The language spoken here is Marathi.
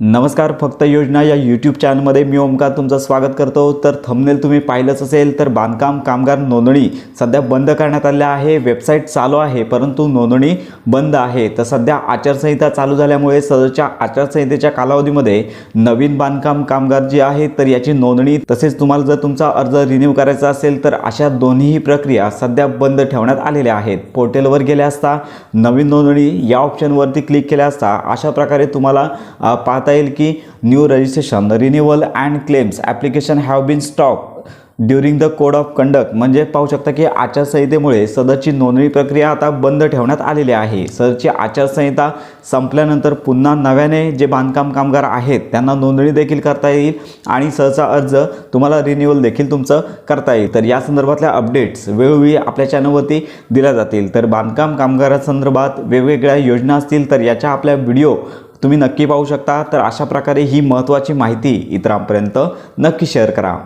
नमस्कार फक्त योजना या यूट्यूब चॅनलमध्ये मी ओमकार तुमचं स्वागत करतो. तर थंबनेल तुम्ही पाहिलंच असेल तर बांधकाम कामगार नोंदणी सध्या बंद करण्यात आल्या आहे. वेबसाईट चालू आहे परंतु नोंदणी बंद आहे. तर सध्या आचारसंहिता चालू झाल्यामुळे सदरच्या आचारसंहितेच्या कालावधीमध्ये नवीन बांधकाम कामगार जे आहे तर याची नोंदणी तसेच तुम्हाला जर तुमचा अर्ज रिन्यू करायचा असेल तर अशा दोन्हीही प्रक्रिया सध्या बंद ठेवण्यात आलेल्या आहेत. पोर्टलवर गेल्या असता नवीन नोंदणी या ऑप्शनवरती क्लिक केल्या असता अशा प्रकारे तुम्हाला पाच पाहता येईल की new registration renewal and claims application have been stop during the code of conduct म्हणजे पाहू शकता की आचारसंहितेमुळे सदरची नोंदणी प्रक्रिया आता बंद ठेवण्यात आलेली आहे. सदरची आचारसंहिता संपल्यानंतर पुन्हा नव्याने जे बांधकाम कामगार आहेत त्यांना नोंदणी देखील करता येईल आणि सहसा अर्ज तुम्हाला रिन्युअल देखील तुमचं करता येईल. तर या संदर्भातल्या अपडेट्स वेळोवेळी आपल्या चॅनलवरती दिल्या जातील. तर बांधकाम कामगारासंदर्भात वेगवेगळ्या योजना असतील तर याच्या आपल्या व्हिडिओ तुम्ही नक्की पाहू शकता. तर अशा प्रकारे ही महत्त्वाची माहिती इतरांपर्यंत नक्की शेअर करा.